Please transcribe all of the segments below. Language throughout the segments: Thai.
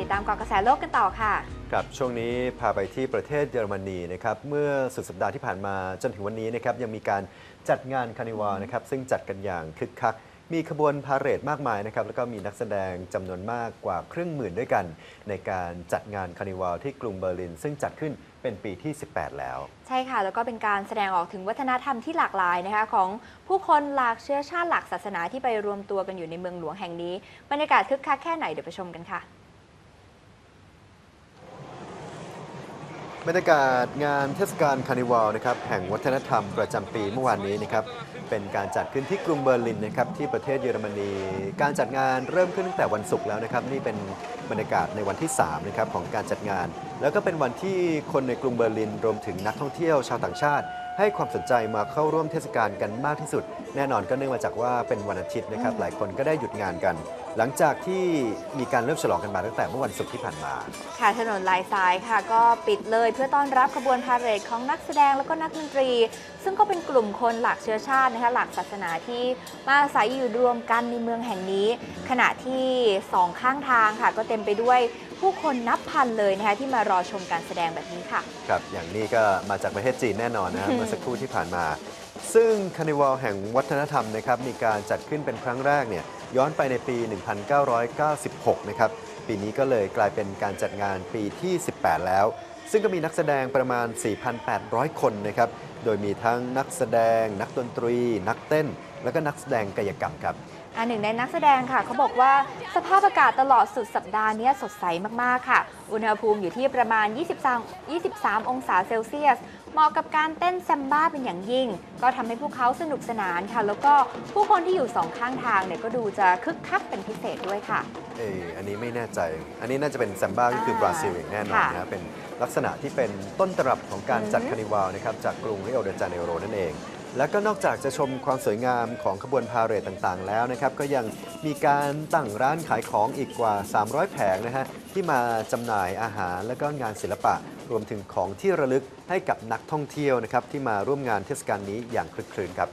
กลับมาติดตามกอกระแสโลกกันต่อค่ะครับช่วงนี้พาไปที่ประเทศเยอรมนีนะครับเมื่อสุดสัปดาห์ที่ผ่านมาจนถึงวันนี้นะครับยังมีการจัดงานคานิวาลนะครับซึ่งจัดกันอย่างคึกคักมีขบวนพาเหรดมากมายนะครับแล้วก็มีนักแสดงจำนวนมากกว่าครึ่งหมื่นด้วยกัน ในการจัดงานคานิวาลที่กรุงเบอร์ลิน ซึ่งจัดขึ้นเป็นปีที่ 18 แล้ว ใช่ค่ะ แล้วก็เป็นการแสดงออกถึงวัฒนธรรมที่หลากหลายนะคะของผู้คนหลากเชื้อชาติหลากศาสนาที่ไปรวมตัวกันอยู่ในเมืองหลวงแห่งนี้ บรรยากาศคึกคักแค่ไหนเดี๋ยวไปชมกันค่ะ บรรยากาศงานเทศกาลคานิวัลนะครับแห่งวัฒนธรรมประจำปีเมื่อวานนี้นะครับเป็นการจัดขึ้นที่กรุงเบอร์ลินนะครับที่ประเทศเยอรมนี การจัดงานเริ่มขึ้นตั้งแต่วันศุกร์แล้วนะครับนี่เป็นบรรยากาศในวันที่3นะครับของการจัดงาน แล้วก็เป็นวันที่คนในกรุงเบอร์ลิน รวมถึงนักท่องเที่ยวชาวต่างชาติให้ความสนใจมาเข้าร่วมเทศกาลกันมากที่สุด แน่นอนก็เนื่องมาจากว่าเป็นวันอาทิตย์นะครับ หลายคนก็ได้หยุดงานกัน หลังจากที่มีการเริ่มฉลองกันมาตั้งแต่เมื่อวันศุกร์ที่ผ่านมา ค่ะถนนลายซ้ายค่ะ ก็ปิดเลยเพื่อต้อนรับขบวนพาเหรดของนักแสดงแล้วก็นักดนตรี ซึ่งก็เป็นกลุ่มคนหลากเชื้อชาตินะคะหลากศาสนาที่มาอาศัยอยู่รวมกันในเมืองแห่งนี้ ขณะที่สองข้างทางค่ะ ก็เต็มไปด้วยผู้คนนับพันเลยนะคะที่มารอชมการแสดงแบบนี้ค่ะ ครับ อย่างนี้ก็มาจากประเทศจีนแน่นอนนะฮะเมื่อสักครู่ที่ผ่านมา ซึ่งคานิวัลแห่งวัฒนธรรมนะครับมีการจัดขึ้นเป็นครั้งแรกเนี่ยย้อนไปในปี 1996 นะครับ ปีนี้ก็เลยกลายเป็นการจัดงานปีที่ 18 แล้ว ซึ่งก็มีนักแสดงประมาณ 4,800 คนนะครับ โดยมีทั้งนักแสดง นักดนตรี นักเต้น แล้วก็นักแสดงกายกรรมครับ อันหนึ่งในนักแสดงค่ะเขาบอกว่าสภาพอากาศตลอดสุดสัปดาห์เนี้ยสดใสมากๆค่ะ อุณหภูมิอยู่ที่ประมาณ 23 23 องศาเซลเซียส เหมาะกับการเต้นแซมบ้าเป็นอย่างยิ่ง ก็ทำให้พวกเขาสนุกสนานค่ะ แล้วก็ผู้คนที่อยู่สองข้างทางเนี่ยก็ดูจะคึกคักเป็นพิเศษด้วยค่ะ เอออันนี้ไม่แน่ใจ อันนี้น่าจะเป็นแซมบ้าก็คืออ่าบราซิลอย่างแน่นอนค่ะนะเป็นลักษณะที่เป็นต้นตรับของการจัดอือฮึคานิวัลนะครับจากกรุงริโอเดจาเนโรนั่นเอง แล้วก็นอกจากจะชมความสวยงามของขบวนพาเหรดต่างๆ แล้วนะครับ ก็ยังมีการตั้งร้านขายของอีกกว่า 300 แผงนะฮะที่มาจำหน่ายอาหารและก็งานศิลปะรวมถึงของที่ระลึกให้กับนักท่องเที่ยวนะครับที่มาร่วมงานเทศกาลนี้อย่างคลึกครื้นครับ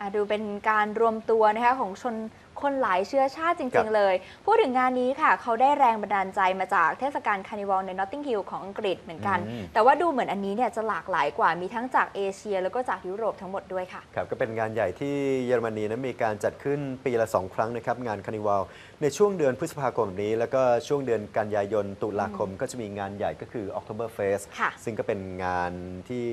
อะดูเป็นการรวมตัวนะคะของชน คนหลายเชื้อชาติจครัริงบๆเลย พูดถึงงานนี้ค่ะ เขาได้แรงบันดาลใจมาจากเทศกาลคานิวัลในนอตติงฮิลของอังกฤษเหมือนกัน อืม แต่ว่าดูเหมือนอันนี้เนี่ยจะหลากหลายกว่ามีทั้งจากเอเชีย แล้วก็จากยุโรปทั้งหมดด้วยค่ะ ครับก็เป็นงานใหญ่ที่เยอรมนีนั้นมีการจัดขึ้นปีละ 2 ครั้งนะครับ งานคานิวัลในช่วงเดือนพฤษภาคมนี้ แล้วก็ช่วงเดือนกันยายนตุลาคมก็จะมีงานใหญ่ก็คือ October Fest ค่ะซึ่งก็เป็นงานที่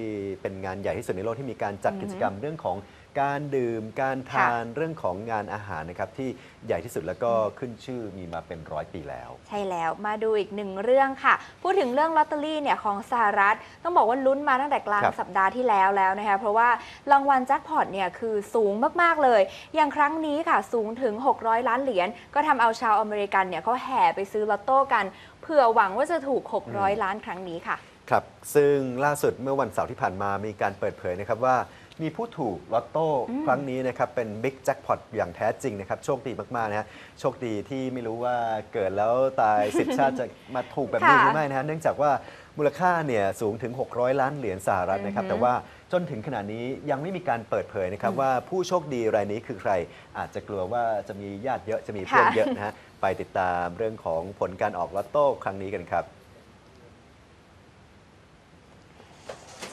เป็นงานใหญ่ที่สุดในโลกที่มีการจัดกิจกรรมเรื่องของการดื่มการทานเรื่องของงานอาหารนะครับที่ใหญ่ที่สุดแล้วก็ขึ้นชื่อมีมาเป็นร้อยปีแล้ว ใช่แล้วมาดูอีกหนึ่งเรื่องค่ะ พูดถึงเรื่องลอตเตอรี่เนี่ยของสหรัฐ ต้องบอกว่าลุ้นมาตั้งแต่กลางครับสัปดาห์ที่แล้วแล้วนะคะเพราะว่ารางวัลแจ็คพอตเนี่ยคือสูงมาก ๆ เลย อย่างครั้งนี้ค่ะสูงถึง 600 ล้านเหรียญก็ทำเอาชาวอเมริกันเนี่ยเขาแห่ไปซื้อลอตโต้กันเผื่อหวังว่าจะถูก 600 ล้านครั้งนี้ค่ะ ครับ ซึ่งล่าสุดเมื่อวันเสาร์ที่ผ่านมามีการเปิดเผยนะครับว่า มีผู้ถูกลอตโต้ครั้งนี้นะครับเป็นบิ๊กแจ็คพอตอย่างแท้จริงนะครับโชคดีมากๆนะฮะโชคดีที่ไม่รู้ว่าเกิดแล้วตายสิทธิชาติจะมาถูกแบบนี้หรือไม่นะฮะเนื่องจากว่ามูลค่าเนี่ยสูงถึง 600 ล้านเหรียญสหรัฐนะครับอือฮึแต่ว่าจนถึงขณะนี้ยังไม่มีการเปิดเผยนะครับว่าผู้โชคดีรายนี้คือใคร อาจจะกลัวว่าจะมีญาติเยอะจะมีเพื่อนเยอะนะฮะไปติดตามเรื่องของผลการออกลอตโต้ครั้งนี้กันครับ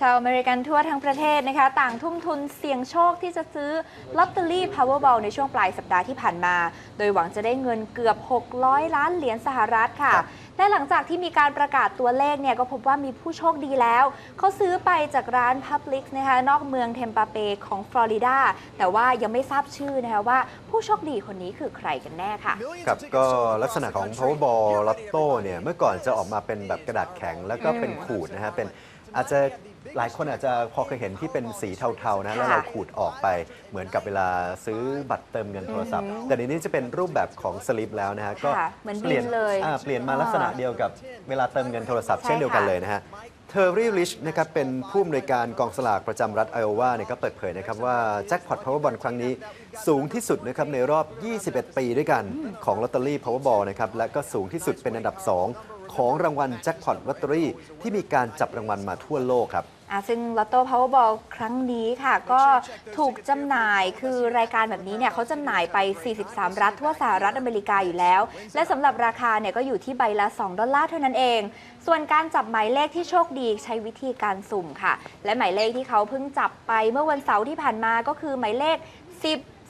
ชาวอเมริกันทั่วทั้งประเทศนะคะ ต่างทุ่มทุนเสี่ยงโชคที่จะซื้อลอตเตอรี่ Powerball ในช่วงปลายสัปดาห์ที่ผ่านมา โดยหวังจะได้เงินเกือบ 600 ล้านเหรียญสหรัฐค่ะครับและหลังจากที่มีการประกาศตัวเลขเนี่ยก็พบว่ามีผู้โชคดีแล้ว เขาซื้อไปจากร้าน Publix นะคะนอกเมืองเทมปาเปของฟลอริดาแต่ว่ายังไม่ทราบชื่อนะคะว่าผู้โชคดีคนนี้คือใครกันแน่ค่ะครับก็ลักษณะของ Powerball Lotto เนี่ยเมื่อก่อนจะออกมาเป็นแบบกระดาษแข็งแล้วก็เป็นขูดนะฮะเป็น อาจจะหลายคนอาจจะพอเคยเห็นที่เป็นสีเทาๆนะค่ะแล้วเราขูดออกไปเหมือนกับเวลาซื้อบัตรเติมเงินโทรศัพท์ แต่ในนี้จะเป็นรูปแบบของสลิปแล้วนะฮะก็ค่ะเหมือนเปลี่ยนบินเลยอ่าเปลี่ยนมาอ่าลักษณะเดียวกับเวลาเติมเงินโทรศัพท์ใช่เช่นเดียวกันค่ะเลยนะฮะเทอร์รี่ริชนะครับเป็นผู้อำนวยการกองสลากประจำรัฐไอโอวาเนี่ยก็เปิดเผยนะครับว่าแจ็คพอตพาวเวอร์บอลครั้งนี้สูงที่สุดนะครับในรอบ 21 ปีด้วยกันของลอตเตอรี่พาวเวอร์บอลนะครับและก็สูงที่สุดเป็นอันดับ 2 ของรางวัลแจ็คพอตลอตเตอรี่ที่มีการจับรางวัลมาทั่วโลกครับอะซึ่งลอตโต้พาวเวอร์บอลครั้งนี้ค่ะ ก็ถูกจำหน่ายคือรายการแบบนี้เนี่ยเขาจำหน่ายไป 43 รัฐทั่วสหรัฐอเมริกาอยู่แล้ว และสำหรับราคาเนี่ยก็อยู่ที่ใบละ 2 ดอลลาร์เท่านั้นเอง ส่วนการจับหมายเลขที่โชคดีใช้วิธีการสุ่มค่ะ และหมายเลขที่เขาเพิ่งจับไปเมื่อวันเสาร์ที่ผ่านมาก็คือหมายเลข 10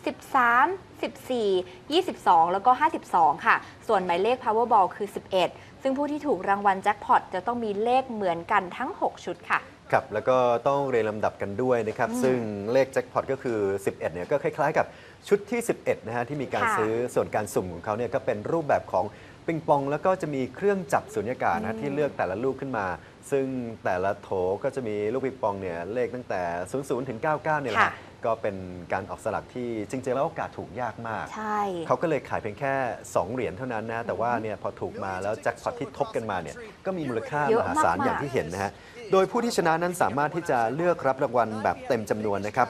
13 14 22 แล้วก็ 52 ค่ะ ส่วนหมายเลข Powerball คือ 11 ซึ่งผู้ที่ถูกรางวัลแจ็คพอตจะต้องมีเลขเหมือนกันทั้ง 6 ชุดค่ะ ครับแล้วก็ต้องเรียนลำดับกันด้วยนะครับอืมซึ่งเลขแจ็คพอตก็คือ 11เนี่ยก็คล้ายๆกับชุดที่ 11นะฮะที่มีการค่ะซื้อส่วนการสุ่มของเขาเนี่ยก็เป็นรูปแบบของปิงปอง แล้วก็จะมีเครื่องจับสุญญากาศอืนะมที่เลือกแต่ละลูกขึ้นมา ซึ่งแต่ละโถก็จะมีลูกปิงปองเนี่ยเลขตั้งแต่ 00 ถึง 99เนี่ยแหละค่ะ ก็เป็นการออกสลักที่จริงๆแล้วโอกาสถูกยากมาก ใช่ เขาก็เลยขายเพียงแค่ 2 เหรียญเท่านั้นนะ แต่ว่าเนี่ยพอถูกมาแล้วแจ็คพอตที่ทบกันมาเนี่ยก็มีมูลค่าเยมอะหาศาลมากๆ อย่างที่เห็นนะฮะ โดยผู้ที่ชนะนั้นสามารถที่จะเลือกรับรางวัลแบบเต็มจำนวนนะครับ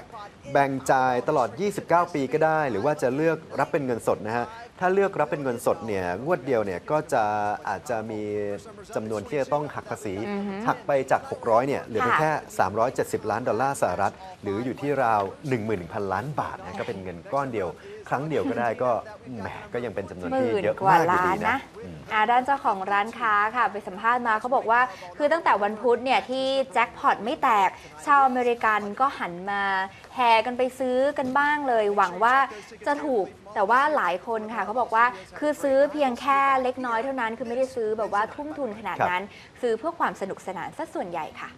แบ่งจ่ายตลอด 29 ปีก็ได้ หรือว่าจะเลือกรับเป็นเงินสดนะฮะ ถ้าเลือกรับเป็นเงินสดเนี่ยงวดเดียวเนี่ยก็จะอาจจะมีจำนวนที่จะต้องหักภาษีอือฮึหักไปจาก 600เนี่ยเหลือเพียงค่ะแค่ 370 ล้านดอลลาร์สหรัฐ หรืออยู่ที่ราว11,000 ล้านบาทนะก็เป็นเงินก้อนเดียว ครั้งเดียวก็ได้ก็แหมก็ยังเป็นจำนวนหที่มื่นเยอะกว่ามากอยู่ล้าดีนนะนะ อืม อ่าด้านเจ้าของร้านค้าค่ะ ไปสัมภาษณ์มาเขาบอกว่า คือตั้งแต่วันพุธเนี่ยที่แจ็คพอตไม่แตก ชาวอเมริกันก็หันมาแห่กันไปซื้อกันบ้างเลย หวังว่าจะถูกแต่ว่าหลายคนค่ะเขาบอกว่าคือซื้อเพียงแค่เล็กน้อยเท่านั้น คือไม่ได้ซื้อแบบว่าทุ่มทุนขนาดครับนั้น ซื้อเพื่อความสนุกสนานซะส่วนใหญ่ค่ะ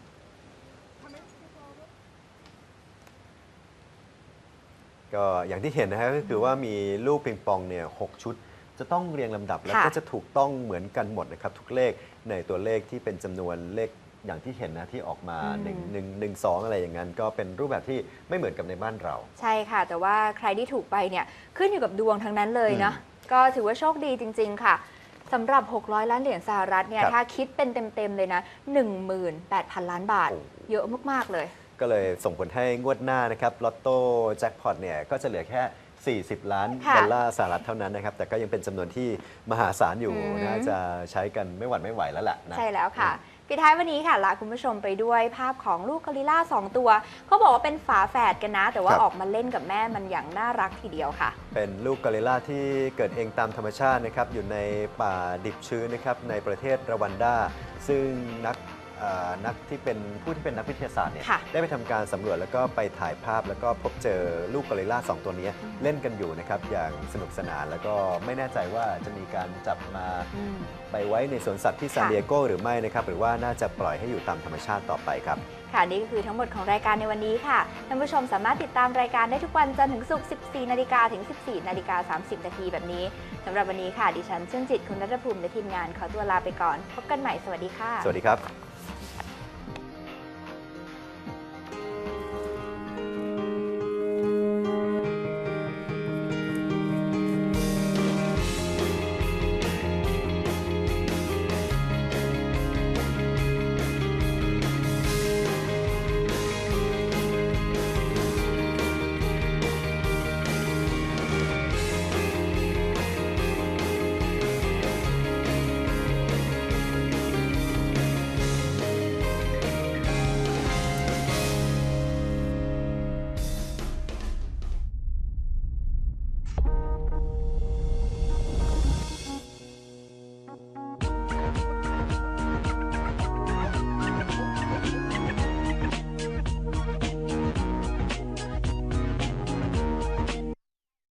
ก็อย่างที่เห็นนะฮะก็คือว่ามีลูกปิงปองเนี่ยหกชุด จะต้องเรียงลำดับแล้วค่ะก็จะถูกต้องเหมือนกันหมดนะครับทุกเลขในตัวเลขที่เป็นจำนวนเลขอย่างที่เห็นนะที่ออกมาอืม1 1 1 2 อะไรอย่างนั้น ก็เป็นรูปแบบที่ไม่เหมือนกับในบ้านเรา ใช่ค่ะ แต่ว่าใครที่ถูกไปเนี่ยขึ้นอยู่กับดวงทั้งนั้นเลยเนาะก็ถือว่าโชคดีจริง ๆ ค่ะสำหรับ 600 ล้านเหรียญสหรัฐเนี่ยครับถ้าคิดเป็นเต็ม ๆ เลยนะ 18,000 ล้านบาทโอ้เยอะมาก ๆ เลย ก็เลยส่งผลให้งวดหน้านะครับลอตโต้แจ็คพอตเนี่ยก็จะเหลือแค่ 40 ล้านค่ะดอลลาร์สหรัฐเท่านั้นนะครับ แต่ก็ยังเป็นจำนวนที่มหาศาลอยู่อืม น่าจะใช้กันไม่หวั่นไม่ไหวแล้วแหละนะ ใช่แล้วค่ะ ปิดท้ายวันนี้ค่ะลาคุณผู้ชมไปด้วยภาพของลูกกอริลล่า2ตัวเขาบอกว่าเป็นฝาแฝดกันนะ แต่ว่าครับ ออกมาเล่นกับแม่มันอย่างน่ารักทีเดียวค่ะ เป็นลูกกอริลลาที่เกิดเองตามธรรมชาตินะครับ อยู่ในป่าดิบชื้นนะครับ ในประเทศรวันดา ซึ่งนักเอ่อ นักที่เป็นผู้ที่เป็นนักวิทยาศาสตร์เนี่ยค่ะได้ไปทำการสำรวจแล้วก็ไปถ่ายภาพแล้วก็พบเจอลูกกอริลลาสองตัวนี้เล่นกันอยู่นะครับอย่างสนุกสนานแล้วก็ไม่แน่ใจว่าจะมีการจับมาไปไว้ในสวนสัตว์ที่ซานค่ะดิเอโกหรือไม่นะครับหรือว่าน่าจะปล่อยให้อยู่ตามธรรมชาติต่อไปครับค่ะนี่ก็คือทั้งหมดของรายการในวันนี้ค่ะท่านผู้ชมสามารถติดตามรายการได้ทุกวันจันทร์ถึงศุกร์ 14 นาฬิกาถึง 14 นาฬิกา 30 นาทีแบบนี้สำหรับวันนี้ค่ะ ดิฉันเชื่อนจิตคุณรัตภูมิและทีมงานขอตัวลาไปก่อน พบกันใหม่สวัสดีค่ะ สวัสดีครับ